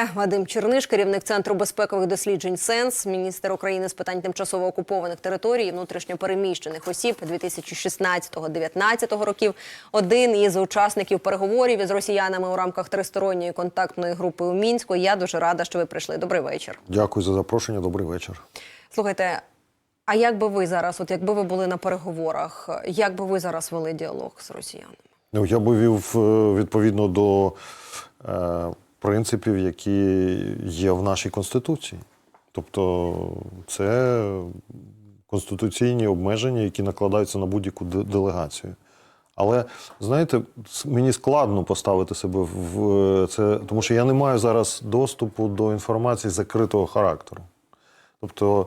Це Вадим Черниш, керівник центру безпекових досліджень СЕНС, міністр України з питань тимчасово окупованих територій і внутрішньопереміщених осіб 2016-2019 років. Один із учасників переговорів із росіянами у рамках тристоронньої контактної групи у мінську. Я дуже рада, що ви прийшли. Добрий вечір. Дякую за запрошення. Добрий вечір. Слухайте. А як би ви зараз, от якби ви були на переговорах, як би ви зараз вели діалог з росіянами? Ну, я би вів е, відповідно до е, принципів, які є в нашій Конституції. Тобто це конституційні обмеження, які накладаються на будь-яку делегацію. Але знаєте, мені складно поставити себе в це, тому що я не маю зараз доступу до інформації закритого характеру. Тобто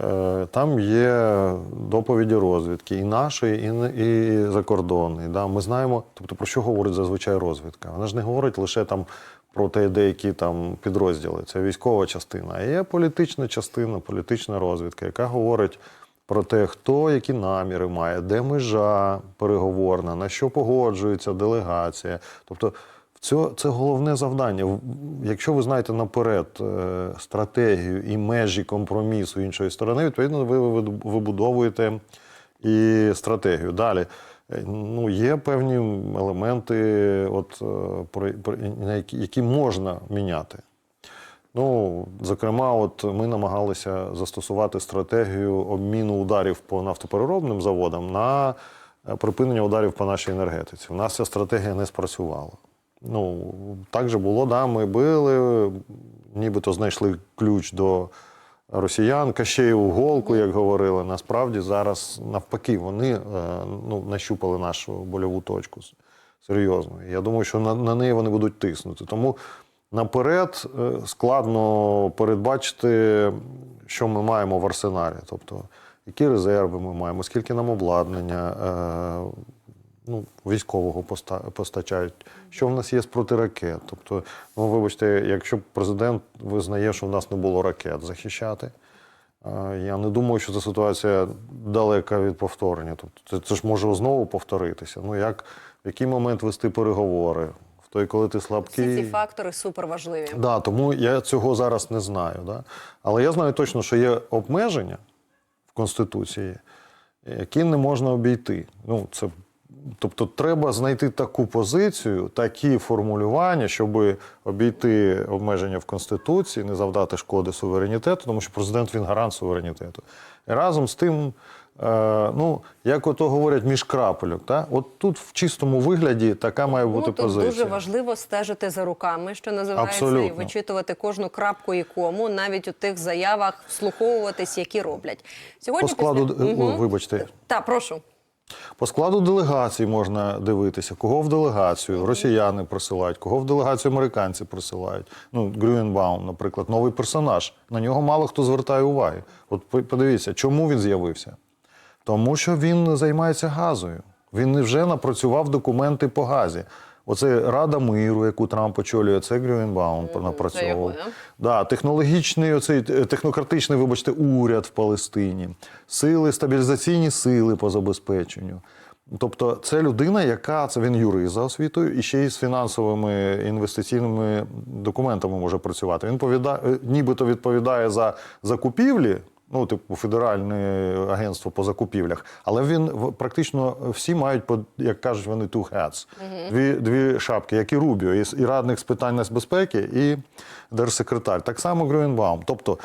е, там є доповіді розвідки і нашої, і, і закордонної. Да? Ми знаємо, тобто про що говорить зазвичай розвідка. Вона ж не говорить лише там про те, деякі там підрозділи. Це військова частина. А є політична частина, політична розвідка, яка говорить про те, хто які наміри має, де межа переговорна, на що погоджується делегація. Тобто, це, це головне завдання. Якщо ви знаєте наперед е, стратегію і межі компромісу іншої сторони, відповідно, ви- вибудовуєте і стратегію. Далі. Е, Ну, є певні елементи, от, е, про- про- які, можна міняти. Ну, зокрема, от ми намагалися застосувати стратегію обміну ударів по нафтопереробним заводам на е, припинення ударів по нашій енергетиці. У нас ця стратегія не спрацювала. Ну, так же було, да, ми били, нібито знайшли ключ до росіян, кащеєву голку, як говорили. Насправді зараз навпаки вони е, ну, нащупали нашу больову точку серйозно. Я думаю, що на, на неї вони будуть тиснути. Тому наперед е, складно передбачити, що ми маємо в арсеналі. Тобто, які резерви ми маємо, скільки нам обладнання е, ну, військового поста- постачають, що в нас є з протиракет. Тобто, ну, вибачте, якщо президент визнає, що в нас не було ракет захищати. е, Я не думаю, що ця ситуація далека від повторення. Тобто це, це ж може знову повторитися. Ну як в який момент вести переговори? В той, коли ти слабкий. Всі ці фактори суперважливі. Да, тому я цього зараз не знаю. Да? Але я знаю точно, що є обмеження в Конституції, які не можна обійти. Ну, це, тобто, треба знайти таку позицію, такі формулювання, щоб обійти обмеження в Конституції, не завдати шкоди суверенітету, тому що президент він гарант суверенітету. І разом з тим. Е, ну, як ото говорять, між крапельок. Та? От тут в чистому вигляді така має бути Ну, тут позиція. дуже важливо стежити за руками, що називається, і вичитувати кожну крапку і кому, навіть у тих заявах вслуховуватись, які роблять. Сьогодні По складу, після... о, вибачте, Так, прошу. По складу делегацій можна дивитися, кого в делегацію росіяни присилають, кого в делегацію американці присилають. Ну, Грюєнбаум, наприклад, новий персонаж. На нього мало хто звертає уваги. От подивіться, чому він з'явився? Тому що він займається газою. Він вже напрацював документи по газі. Оце Рада миру, яку Трамп очолює, це Грюєнбаум напрацьовував. його, да? Да, технологічний, оцей е, технократичний, вибачте, уряд в Палестині, сили, стабілізаційні сили по забезпеченню. Тобто, це людина, яка це він юрист за освітою, і ще й з фінансовими інвестиційними документами може працювати. Він повідає, е, нібито відповідає за закупівлі. Ну, типу, федеральне агентство по закупівлях, але він в- практично всі мають по як кажуть вони two hats, дві, дві шапки, як і Рубіо, і, і радник з питань нацбезпеки, і держсекретар. Так само Грюєнбаум. Тобто,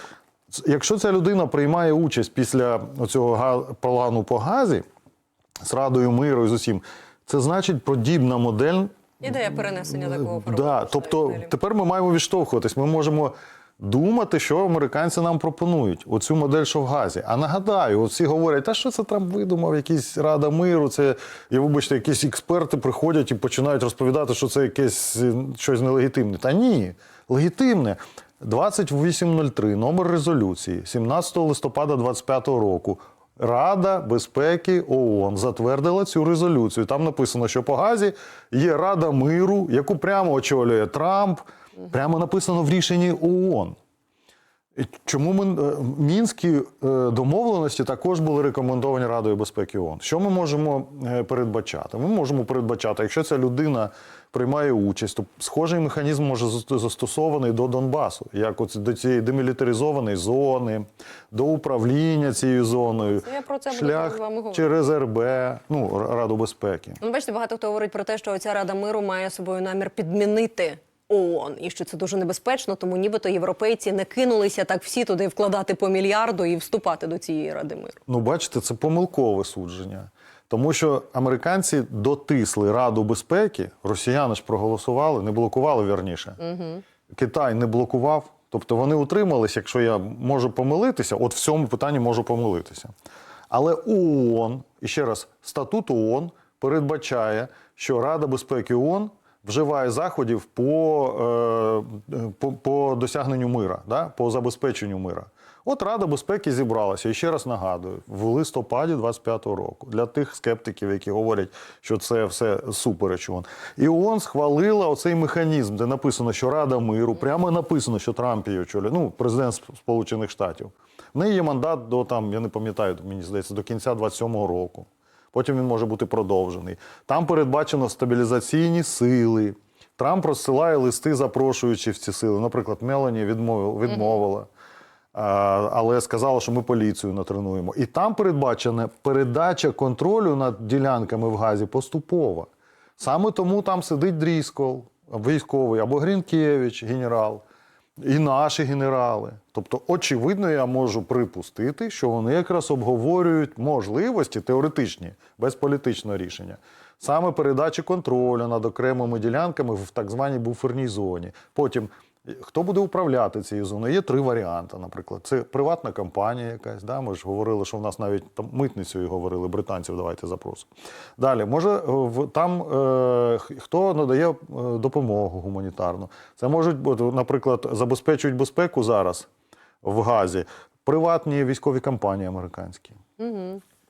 якщо ця людина приймає участь після цього плану по газі з Радою миру і з усім, це значить подібна модель Ідея перенесення такого формату. Да, тобто тепер ми маємо відштовхуватись. Ми можемо думати, що американці нам пропонують. Оцю модель, що в газі. А нагадаю, всі говорять, та що це Трамп видумав, якісь Рада миру, це, і вибачте, якісь експерти приходять і починають розповідати, що це якесь е, щось нелегітимне. Та ні, легітимне. 2803, номер резолюції, 17 листопада 25 року. Рада безпеки ООН затвердила цю резолюцію. Там написано, що по газі є Рада миру, яку прямо очолює Трамп. Прямо написано в рішенні ООН. Чому ми е, мінські е, домовленості також були рекомендовані Радою безпеки ООН? Що ми можемо е, передбачати? Ми можемо передбачати, якщо ця людина приймає участь. Тобто схожий механізм може застосований до Донбасу, як от до цієї демілітаризованої зони, до управління цією зоною, Я про це шлях говорити. через РБ, ну Раду безпеки. Ну, бачите, багато хто говорить про те, що ця Рада миру має собою намір підмінити ООН, і що це дуже небезпечно, тому нібито європейці не кинулися так всі туди вкладати по мільярду і вступати до цієї Ради миру. Ну, бачите, це помилкове судження. Тому що американці дотисли Раду безпеки, росіяни ж проголосували, не блокували вірніше. Угу. Китай не блокував. Тобто вони утримались, якщо я можу помилитися, от в цьому питанні можу помилитися. Але ООН, і ще раз, статут ООН передбачає, що Рада безпеки ООН вживає заходів по, е, по, по досягненню мира, да? по забезпеченню мира. От Рада безпеки зібралася, і ще раз нагадую, в листопаді 25-го року для тих скептиків, які говорять, що це все супереч ООН. І ООН схвалила оцей механізм, де написано, що Рада миру, прямо написано, що Трамп її очолює, ну, президент Сполучених Штатів. В неї є мандат до там, я не пам'ятаю, мені здається, до кінця 27-го року. Потім він може бути продовжений. Там передбачено стабілізаційні сили. Трамп розсилає листи, запрошуючи в ці сили. Наприклад, Мелані відмовила. відмовила. Але сказала, що ми поліцію натренуємо. І там передбачена передача контролю над ділянками в газі поступова. Саме тому там сидить Дріскол, військовий, або Грінкевич, генерал, і наші генерали. Тобто, очевидно, я можу припустити, що вони якраз обговорюють можливості теоретичні, без політичного рішення. Саме передачі контролю над окремими ділянками в так званій буферній зоні. Потім Хто буде управляти цією зоною? Є три варіанти. Наприклад, це приватна компанія якась. Да? Ми ж говорили, що в нас навіть там митницею говорили, британців давайте запросимо. Далі, може, е, в- там е, хто надає е, допомогу гуманітарну? Це можуть бути, наприклад, забезпечують безпеку зараз в Газі приватні військові компанії американські.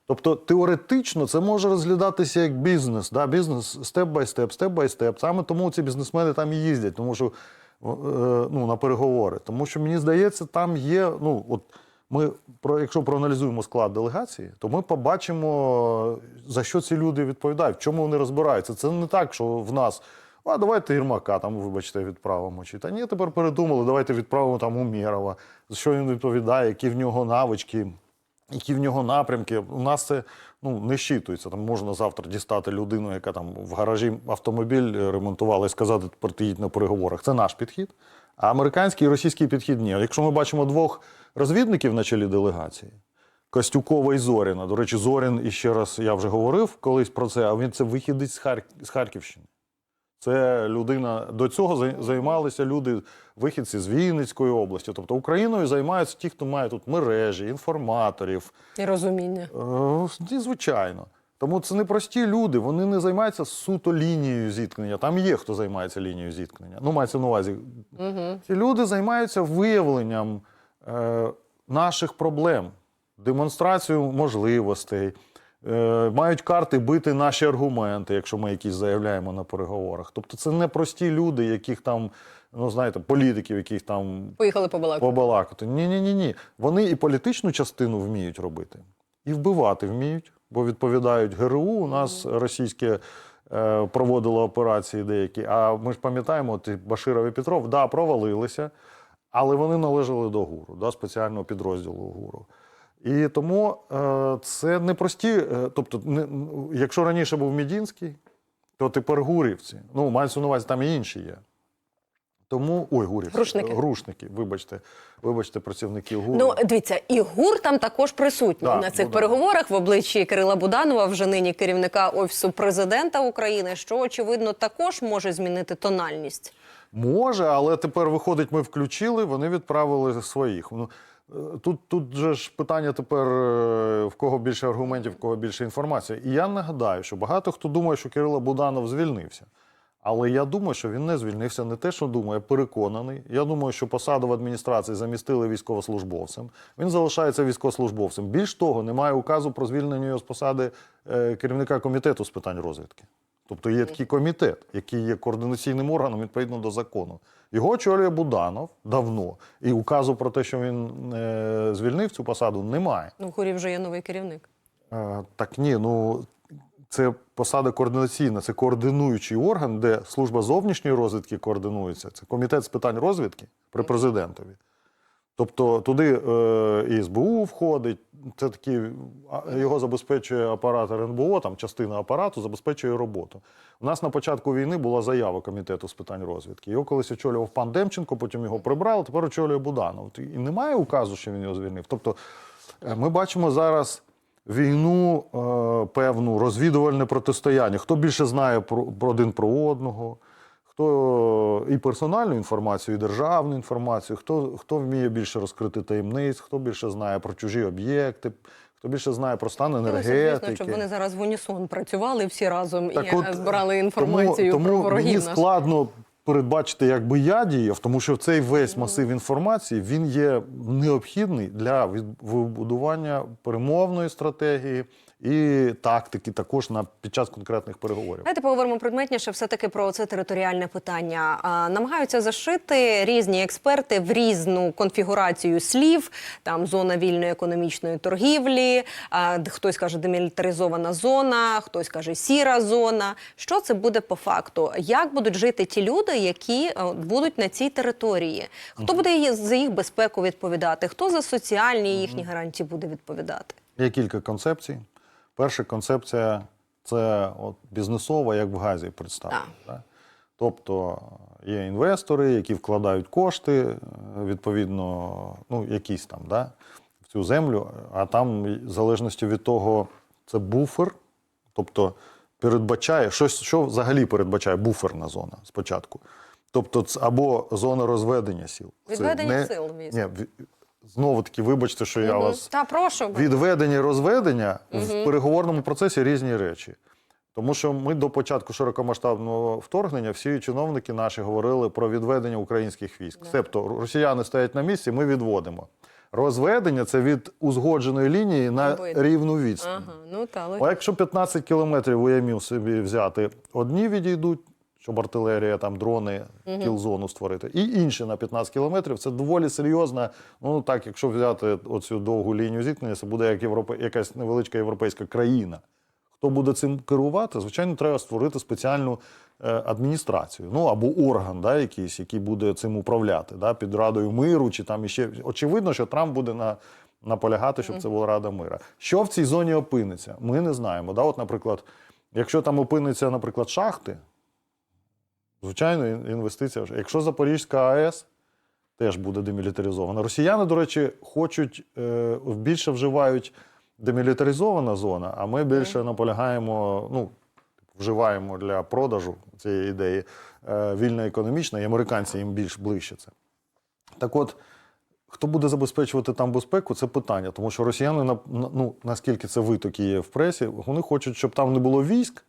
Тобто теоретично це може розглядатися як бізнес, да? бізнес степ бай степ, степ бай степ. Саме тому ці бізнесмени там і їздять, тому що ну, на переговори. Тому що мені здається, там є. Ну, от ми про якщо проаналізуємо склад делегації, то ми побачимо, за що ці люди відповідають, в чому вони розбираються. Це не так, що в нас. А давайте Єрмака там, вибачте, відправимо. Чи та ні, тепер передумали, давайте відправимо там Умєрова, за що він відповідає, які в нього навички, які в нього напрямки. У нас це ну, не щитується. Там можна завтра дістати людину, яка там в гаражі автомобіль ремонтувала і сказати, тепер їдь на переговорах. Це наш підхід. А американський і російський підхід ні. Якщо ми бачимо двох розвідників на чолі делегації, Костюкова і Зоріна. До речі, Зорін, і ще раз я вже говорив колись про це, а він це вихідець з Харківщини. Це людина до цього зай- займалися люди, вихідці з Вінницької області. Тобто Україною займаються ті, хто має тут мережі, інформаторів. І розуміння. Е, звичайно. Тому це не прості люди, вони не займаються суто лінією зіткнення. Там є хто займається лінією зіткнення. Ну, мається на увазі. Ці люди займаються виявленням е, наших проблем, демонстрацією можливостей, мають карти бити наші аргументи, якщо ми якісь заявляємо на переговорах. Тобто це не прості люди, яких там, ну знаєте, політиків, яких там Поїхали побалакати. побалакати. Ні, ні, ні, ні. Вони і політичну частину вміють робити, і вбивати вміють, бо відповідають ГРУ. У нас російське е, проводило операції деякі. А ми ж пам'ятаємо, Баширов і Петров, да, провалилися, але вони належали до ГУРу, да, спеціального підрозділу ГУРу. І тому е, це не прості. Е, тобто, не, якщо раніше був Мідінський, то тепер гурівці. Ну, мається на увазі, там і інші є. Тому ой, гурівці. Грушники. Грушники, вибачте, вибачте, працівники ГУРу. Ну, дивіться, і ГУР там також присутній Так, на цих Буданов. переговорах в обличчі Кирила Буданова, вже нині керівника Офісу президента України, що очевидно також може змінити тональність. Може, але тепер виходить, ми включили, вони відправили своїх. Ну, е, Тут, тут же ж питання тепер е, в кого більше аргументів, в кого більше інформації. І я нагадаю, що багато хто думає, що Кирило Буданов звільнився. Але я думаю, що він не звільнився. Не те, що думаю, переконаний. Я думаю, що посаду в адміністрації замістили військовослужбовцем. Він залишається військовослужбовцем. Більш того, немає указу про звільнення його з посади е, керівника комітету з питань розвідки. Тобто є такий комітет, який є координаційним органом відповідно до закону. Його очолює Буданов давно, і указу про те, що він е, звільнив цю посаду, немає. Ну, в вже є новий керівник. Е, так ні, ну це посада координаційна, це координуючий орган, де служба зовнішньої розвідки координується. Це комітет з питань розвідки при президентові. Тобто туди е, і СБУ входить, це такі, його забезпечує апарат РНБО, там частина апарату забезпечує роботу. У нас на початку війни була заява комітету з питань розвідки. Його колись очолював пан Демченко, потім його прибрали, тепер очолює Буданов. І немає указу, що він його звільнив. Тобто е, ми бачимо зараз війну е, певну, розвідувальне протистояння. Хто більше знає про, про один про одного, хто і персональну інформацію, і державну інформацію, хто, хто вміє більше розкрити таємниць, хто більше знає про чужі об'єкти, хто більше знає про стан б, енергетики. Звісно, щоб вони зараз в унісон працювали всі разом Так і от, збирали інформацію тому, про тому ворогів мені складно передбачити, як би я діяв, тому що цей весь масив інформації він є необхідний для вибудування перемовної стратегії і тактики також на під час конкретних переговорів. Давайте поговоримо предметніше все-таки про це територіальне питання. А, намагаються зашити різні експерти в різну конфігурацію слів. Там зона вільної економічної торгівлі, а, хтось каже демілітаризована зона, хтось каже сіра зона. Що це буде по факту? Як будуть жити ті люди, які е, будуть на цій території? Хто буде за їх безпеку відповідати? Хто за соціальні їхні гарантії буде відповідати? Є кілька концепцій. Перша концепція це от бізнесова, як в газі представлена. Да? Тобто є інвестори, які вкладають кошти, е, відповідно, ну, якісь там, да, в цю землю, а там, в залежності від того, це буфер, тобто передбачає, щось, що взагалі передбачає буферна зона спочатку. Тобто, або зона розведення. Це Відведення сил, військ. Ні, знову таки, вибачте, що я вас Та прошу. Відведення і розведення в переговорному процесі різні речі. Тому що ми до початку широкомасштабного вторгнення всі чиновники наші говорили про відведення українських військ. Тобто росіяни стоять на місці, ми відводимо. Розведення це від узгодженої лінії на Обидва. рівну відстань. Ага, ну та А якщо 15 кілометрів уямів собі взяти, одні відійдуть, щоб артилерія, там дрони, кіл-зону створити, і інші на 15 кілометрів, це доволі серйозна. Ну так, якщо взяти оцю довгу лінію зіткнення, це буде як європе... якась невеличка європейська країна. Хто буде цим керувати? Звичайно, треба створити спеціальну адміністрацію, ну або орган, да, якийсь, який буде цим управляти, да, під Радою миру, чи там іще. Очевидно, що Трамп буде на, наполягати, щоб це була Рада мира. Що в цій зоні опиниться? Ми не знаємо. Да? От, наприклад, якщо там опиниться, наприклад, шахти, звичайно, інвестиція. вже. Якщо Запорізька АЕС теж буде демілітаризована. Росіяни, до речі, хочуть е, більше вживають демілітаризована зона, а ми більше наполягаємо, ну, вживаємо для продажу цієї ідеї вільно економічно, і американці їм більш ближче це. Так от, хто буде забезпечувати там безпеку, це питання. Тому що росіяни, ну, наскільки це витоки є в пресі, вони хочуть, щоб там не було військ.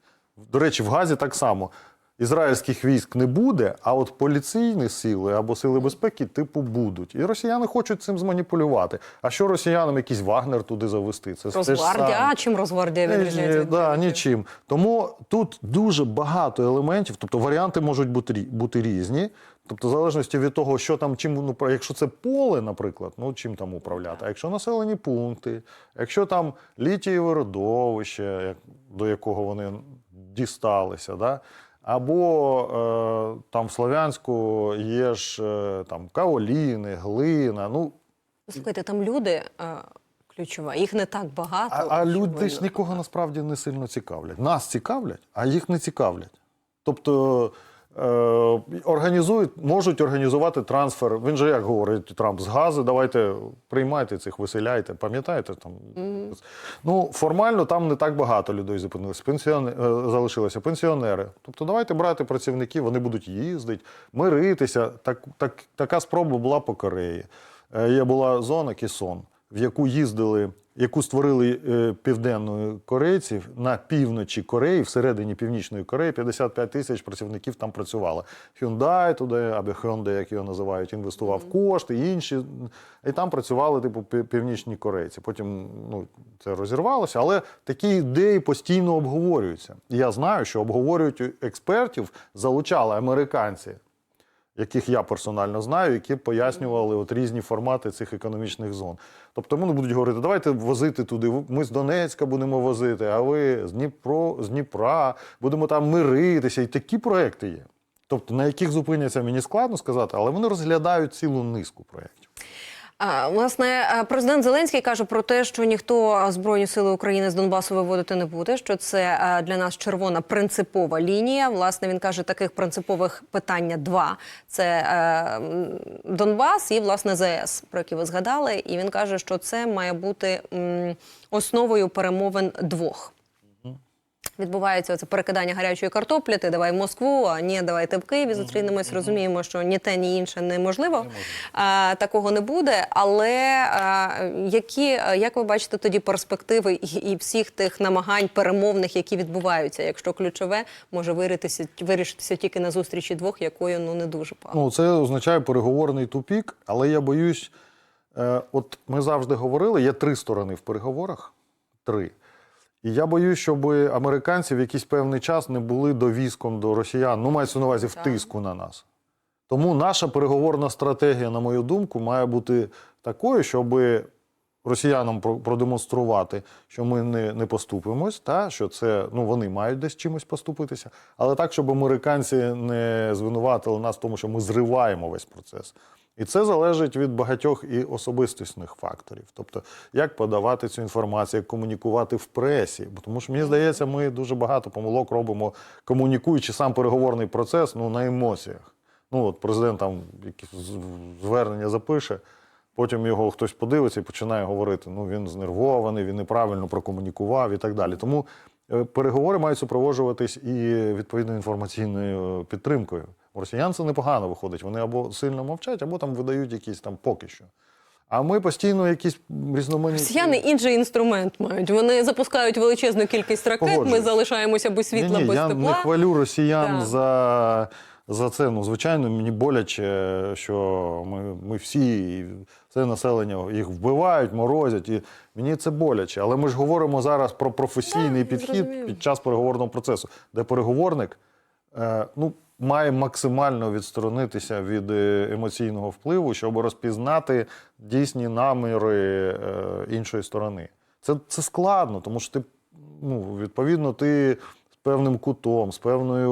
До речі, в Газі так само. Ізраїльських військ не буде, а от поліційні сили або сили безпеки, типу, будуть. І росіяни хочуть цим зманіпулювати. А що росіянам якийсь Вагнер туди завести? Це саме. А чим Росгвардія Ні, відрізняється? від да, нічим. Тому тут дуже багато елементів, тобто варіанти можуть бути, бути різні. Тобто, в залежності від того, що там, чим ну, якщо це поле, наприклад, ну чим там управляти. А якщо населені пункти, якщо там літієве родовище, до якого вони дісталися, да? Або е, там в Слов'янську є ж е, там каоліни, глина. Ну, Слухайте, там люди е, ключова, їх не так багато. А, а люди ж нікого насправді не сильно цікавлять. Нас цікавлять, а їх не цікавлять. Тобто організують, можуть організувати трансфер. Він же як говорить Трамп з газу, давайте приймайте цих, виселяйте. Пам'ятаєте? Там ну формально там не так багато людей зупинилися. Пенсіони е, залишилося пенсіонери. Тобто, давайте брати працівників, вони будуть їздити, миритися. Так, так, така спроба була по Кореї. Е, Є була зона Кісон, в яку їздили, яку створили е, південної корейців на півночі Кореї, всередині північної Кореї, 55 тисяч працівників там працювало. Hyundai туди, або Hyundai, як його називають, інвестував кошти, інші. І там працювали, типу, північні корейці. Потім ну, це розірвалося, але такі ідеї постійно обговорюються. І я знаю, що обговорюють експертів, залучали американці яких я персонально знаю, які пояснювали от різні формати цих економічних зон. Тобто вони будуть говорити, давайте возити туди. Ми з Донецька будемо возити, а ви з Дніпро, з Дніпра, будемо там миритися. І такі проекти є. Тобто, на яких зупиняться, мені складно сказати, але вони розглядають цілу низку проєктів. Власне, е, президент Зеленський каже про те, що ніхто збройні сили України з Донбасу виводити не буде. Що це е, для нас червона принципова лінія. Власне, він каже, таких принципових питання два: це е, Донбас і власне ЗС, про які ви згадали. І він каже, що це має бути основою перемовин двох. Відбувається це перекидання гарячої картоплі. Ти давай в Москву, а ні, давайте в Києві зустрінемось. Розуміємо, що ні те, ні інше неможливо. А, такого не буде. Але а, які, як ви бачите тоді перспективи і, і всіх тих намагань перемовних, які відбуваються, якщо ключове може вирішитися, вирішитися тільки на зустрічі двох, якою ну не дуже погано. Ну, це означає переговорний тупік, але я боюсь, е, от ми завжди говорили, є три сторони в переговорах. Три. І я боюсь, щоб американці в якийсь певний час не були довіском до росіян. Ну, мається на увазі в тиску на нас. Тому наша переговорна стратегія, на мою думку, має бути такою, щоб росіянам продемонструвати, що ми не, не поступимось, та що це ну вони мають десь чимось поступитися, але так, щоб американці не звинуватили нас в тому, що ми зриваємо весь процес. І це залежить від багатьох і особистісних факторів. Тобто, як подавати цю інформацію, як комунікувати в пресі. Бо тому що мені здається, ми дуже багато помилок робимо, комунікуючи сам переговорний процес ну, на емоціях. Ну, от президент там якісь звернення запише, потім його хтось подивиться і починає говорити: ну він знервований, він неправильно прокомунікував і так далі. Тому переговори мають супроводжуватись і відповідною інформаційною е, підтримкою. У росіян це непогано виходить. Вони або сильно мовчать, або там видають якісь там поки що. А ми постійно якісь різноманітні. Росіяни інший інструмент мають. Вони запускають величезну кількість ракет. Ми залишаємося без світла, Ні-ні, без я тепла. не хвалю росіян да. за, за це. Ну, звичайно, мені боляче, що ми, ми всі, і це населення їх вбивають, морозять. І мені це боляче. Але ми ж говоримо зараз про професійний я підхід зрозуміла. під час переговорного процесу, де переговорник е, ну, має максимально відсторонитися від е, емоційного впливу, щоб розпізнати дійсні наміри е, іншої сторони. Це, це складно, тому що ти, ну, відповідно, ти з певним кутом, з певною,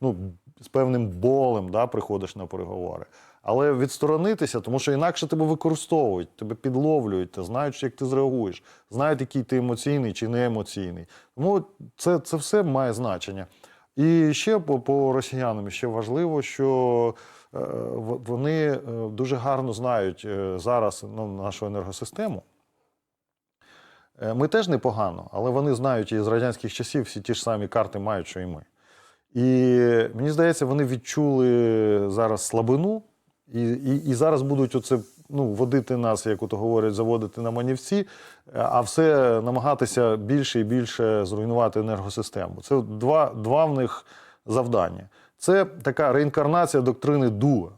ну, з певним болем да, приходиш на переговори. Але відсторонитися, тому що інакше тебе використовують, тебе підловлюють, та знають, як ти зреагуєш, знають, який ти емоційний чи не емоційний. Тому це, це все має значення. І ще по, по росіянам ще важливо, що е, вони е, дуже гарно знають е, зараз ну, нашу енергосистему. Ми теж непогано, але вони знають і з радянських часів всі ті ж самі карти мають, що і ми. І мені здається, вони відчули зараз слабину, і, і, і зараз будуть оце, ну, водити нас, як ото говорять, заводити на манівці, а все намагатися більше і більше зруйнувати енергосистему. Це два, два в них завдання. Це така реінкарнація доктрини Дуа.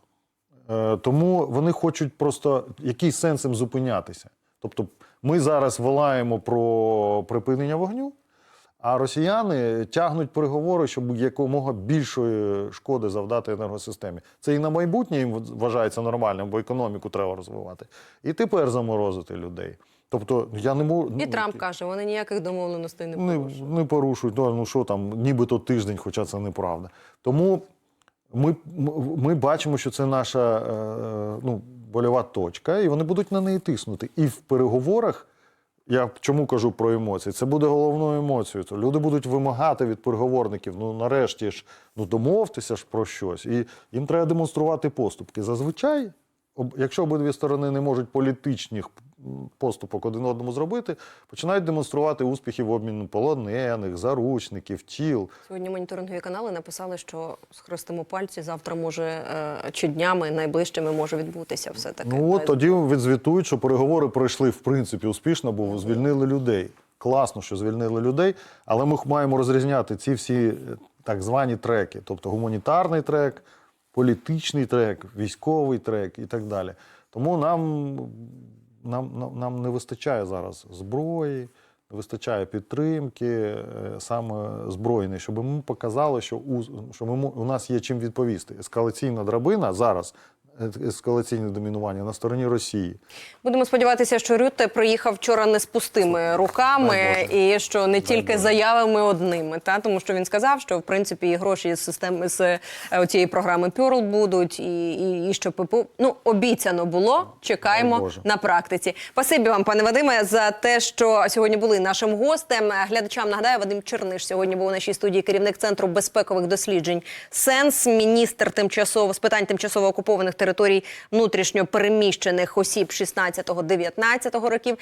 Е, Тому вони хочуть просто який сенс їм зупинятися. Тобто, ми зараз волаємо про припинення вогню, а росіяни тягнуть переговори, щоб якомога більшої шкоди завдати енергосистемі. Це і на майбутнє їм вважається нормальним, бо економіку треба розвивати. І тепер заморозити людей. Тобто, я не можу. І Трамп каже, вони ніяких домовленостей не не, порушують. не порушують. Ну, ну що там, нібито тиждень, хоча це неправда. Тому ми, ми бачимо, що це наша е, ну, больова точка, і вони будуть на неї тиснути. І в переговорах, я чому кажу про емоції, це буде головною емоцією. То люди будуть вимагати від переговорників, ну нарешті ж ну домовтеся ж про щось. І їм треба демонструвати поступки. Зазвичай, якщо обидві сторони не можуть політичних поступок один одному зробити, починають демонструвати успіхи в обміну полонених, заручників, тіл. Сьогодні моніторингові канали написали, що схрестимо пальці завтра може е, чи днями найближчими може відбутися все таки. Ну от тоді відзвітують, що переговори пройшли в принципі успішно, бо звільнили людей. Класно, що звільнили людей, але ми маємо розрізняти ці всі е, так звані треки, тобто гуманітарний трек, політичний трек, військовий трек і так далі. Тому нам, нам, нам, нам не вистачає зараз зброї, вистачає підтримки е, саме збройної, щоб ми показали, що у, що ми, у нас є чим відповісти. Ескалаційна драбина зараз. Е, Ескалаційне домінування на стороні Росії. Будемо сподіватися, що Рютте приїхав вчора не з пустими руками, і що не тільки заявами одними, та тому що він сказав, що в принципі і гроші з системи з е, цієї програми Пюрл будуть, і, і, і що ППУ ну обіцяно було. Чекаємо на практиці. Спасибі вам, пане Вадиме, за те, що сьогодні були нашим гостем. Глядачам нагадаю, Вадим Черниш сьогодні був у нашій студії керівник центру безпекових досліджень Сенс, міністр тимчасово з питань тимчасово окупованих територій внутрішньо переміщених осіб 16-19 років.